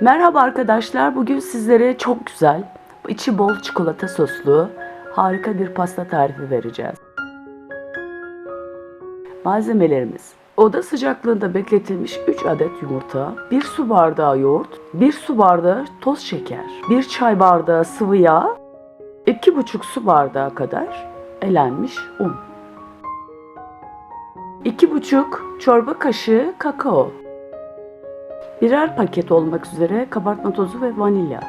Merhaba arkadaşlar. Bugün sizlere çok güzel, içi bol çikolata soslu harika bir pasta tarifi vereceğiz. Malzemelerimiz Oda sıcaklığında bekletilmiş 3 adet yumurta, 1 su bardağı yoğurt, 1 su bardağı toz şeker, 1 çay bardağı sıvı yağ, 2,5 su bardağı kadar elenmiş un. 2,5 çorba kaşığı kakao, birer paket olmak üzere kabartma tozu ve vanilya.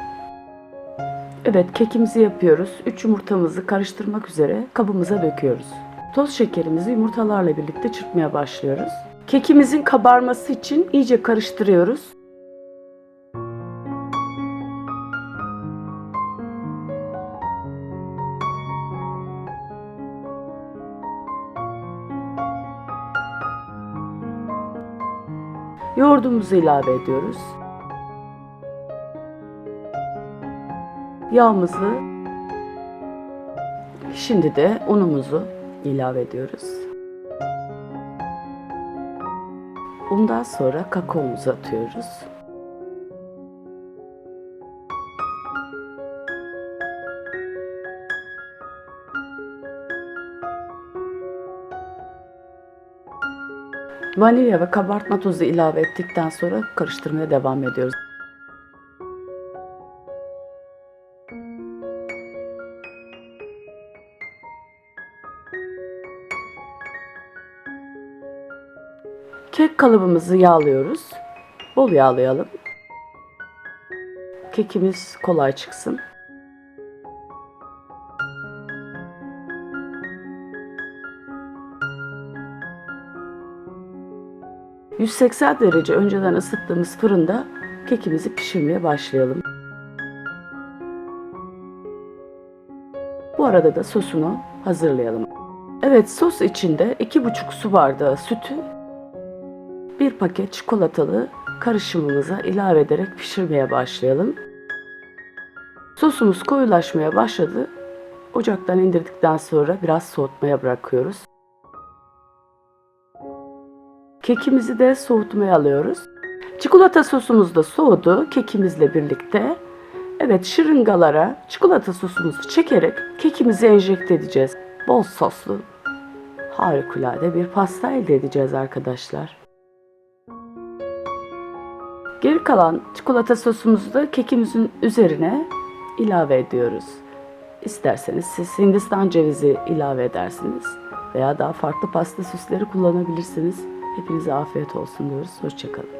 Evet kekimizi yapıyoruz. 3 yumurtamızı karıştırmak üzere kabımıza döküyoruz. Toz şekerimizi yumurtalarla birlikte çırpmaya başlıyoruz. Kekimizin kabarması için iyice karıştırıyoruz. Yoğurdumuzu ilave ediyoruz. Yağımızı şimdi de unumuzu ilave ediyoruz. Ondan sonra kakaomuzu atıyoruz. Vanilya ve kabartma tozu ilave ettikten sonra karıştırmaya devam ediyoruz. Kek kalıbımızı yağlıyoruz. Bol yağlayalım. Kekimiz kolay çıksın. ...180 derece önceden ısıttığımız fırında kekimizi pişirmeye başlayalım. Bu arada da sosunu hazırlayalım. Evet sos içinde 2,5 su bardağı sütü bir paket çikolatalı karışımımıza ilave ederek pişirmeye başlayalım. Sosumuz koyulaşmaya başladı. Ocaktan indirdikten sonra biraz soğutmaya bırakıyoruz. Kekimizi de soğutmaya alıyoruz. Çikolata sosumuz da soğudu kekimizle birlikte. Evet şırıngalara çikolata sosumuzu çekerek kekimizi enjekte edeceğiz. Bol soslu harikulade bir pasta elde edeceğiz arkadaşlar. Geri kalan çikolata sosumuzu da kekimizin üzerine ilave ediyoruz. İsterseniz siz Hindistan cevizi ilave edersiniz veya daha farklı pasta süsleri kullanabilirsiniz. Hepinize afiyet olsun diyoruz. Hoşçakalın.